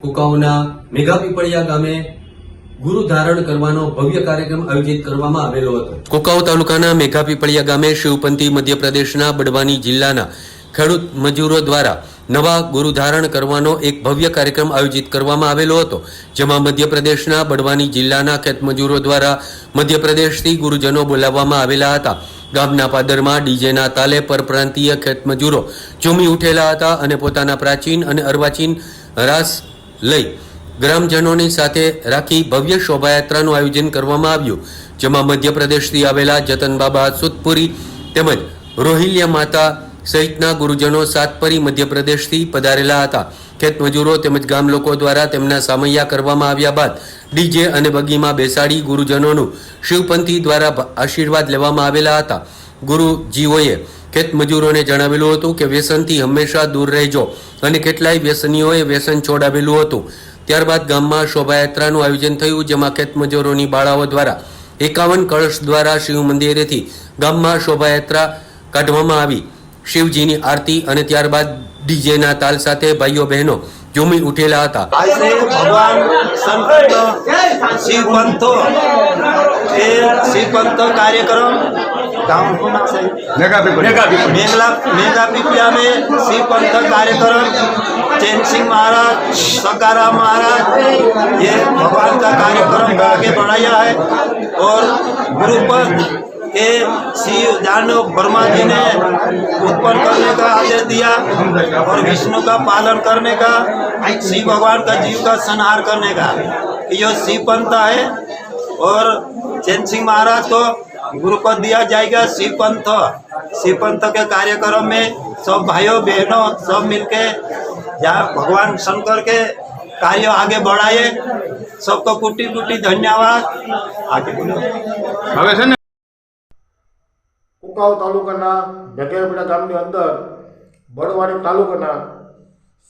કુકાઓના પીપળિયા ગામે ગુરુ તાલુકાના મેઘા ગામે શિવપંથી મધ્યપ્રદેશના બડવાની જિલ્લાના ખેડૂત મજૂરો દ્વારા નવા ગુરુ ધારણ કરવાનો એક ભવ્ય કાર્યક્રમ આયોજિત કરવામાં આવેલો હતો. જેમાં મધ્યપ્રદેશના બડવાની જિલ્લાના ખેત મજૂરો દ્વારા મધ્યપ્રદેશથી ગુરુજનો બોલાવવામાં આવેલા હતા. ગામના પાદરમાં ડીજેના તાલે પરપ્રાંતીય ખેત મજૂરો ઝૂમી ઉઠેલા હતા અને પોતાના પ્રાચીન અને અર્વાચીન રાસ લઈ ગ્રામજનોની સાથે રાખી ભવ્ય શોભાયાત્રાનું આયોજન કરવામાં આવ્યું, જેમાં મધ્યપ્રદેશથી આવેલા જતનબાબા સુતપુરી તેમજ રોહિલ્યા માતા સહિતના ગુરુજનો સાતપરી મધ્યપ્રદેશથી પધારેલા હતા. ખેતમજૂરો તેમજ ગામ લોકો દ્વારા તેમના સામૈયા કરવામાં આવ્યા બાદ ડીજે અને બગીમાં બેસાડી ગુરુજનોનું શિવપંથી દ્વારા આશીર્વાદ લેવામાં આવેલા હતા. ગુરુજીઓએ ખેત મજૂરોને જણાવેલું હતું કે વ્યસનથી હંમેશા દૂર રહેજો અને કેટલાય વ્યસનીઓએ વ્યસન છોડાવેલું હતું. ત્યારબાદ ગામમાં શોભાયાત્રાનું આયોજન થયું, જેમાં ખેત મજૂરોની બાળાઓ દ્વારા એકાવન કળશ દ્વારા શિવ મંદિરેથી ગામમાં શોભાયાત્રા કાઢવામાં આવી. શિવજીની આરતી અને ત્યારબાદ ડીજેના તાલ સાથે ભાઈઓ બહેનો ઝૂમી ઉઠેલા હતા. ભગવાન શિવ પંથો फिर शिव पंथ कार्यक्रम गाँव में शिव पंथ कार्यक्रम चैन सिंह महाराज सकाराम महाराज ये भगवान का कार्यक्रम आगे बढ़ाया है। और गुरुपद के श्री दानव वर्मा जी ने उत्पन्न करने का आदेश दिया और विष्णु का पालन करने का शिव भगवान का जीव का संहार करने का। यह शिव पंथा है और चैन सिंह महाराज को गुरुपद दिया जाएगा शिव पंथ शिव पंथ के कार्यक्रम में सब भाइयों बहनों सब मिलके जहाँ भगवान शंकर के कार्य आगे बढ़ाए सबको कुटी कुटी धन्यवाद आगे बोलो હવે છે ને કુકાવ તાલુકાના ભેગેરપડા ગામની અંદર બળવાણી તાલુકાના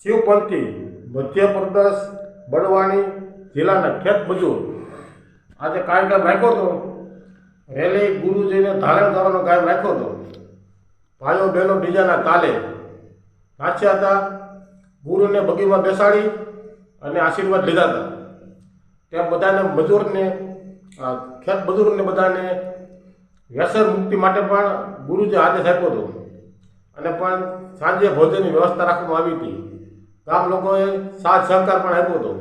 શિવપંથી મધ્યપ્રદેશ બળવાણી જિલ્લાના ખેત મજૂર આજે કાર્યક્રમ રાખ્યો હતો રેલી ગુરુજીને ધારણ કરવાનો કાર્ય રાખ્યો હતો ભાઈઓ બહેનો બીજાના તાલે. નાચ્યા હતા, ગુરુને બગીમાં બેસાડી અને આશીર્વાદ લીધા હતા. ત્યાં બધાને મજૂરને ખેત મજૂરને બધાને વ્યસન મુક્તિ માટે પણ ગુરુજી આદેશ આપ્યો હતો. અને પણ સાંજે ભોજનની વ્યવસ્થા રાખવામાં આવી હતી. ગામ લોકોએ સાથ સહકાર પણ આપ્યો હતો.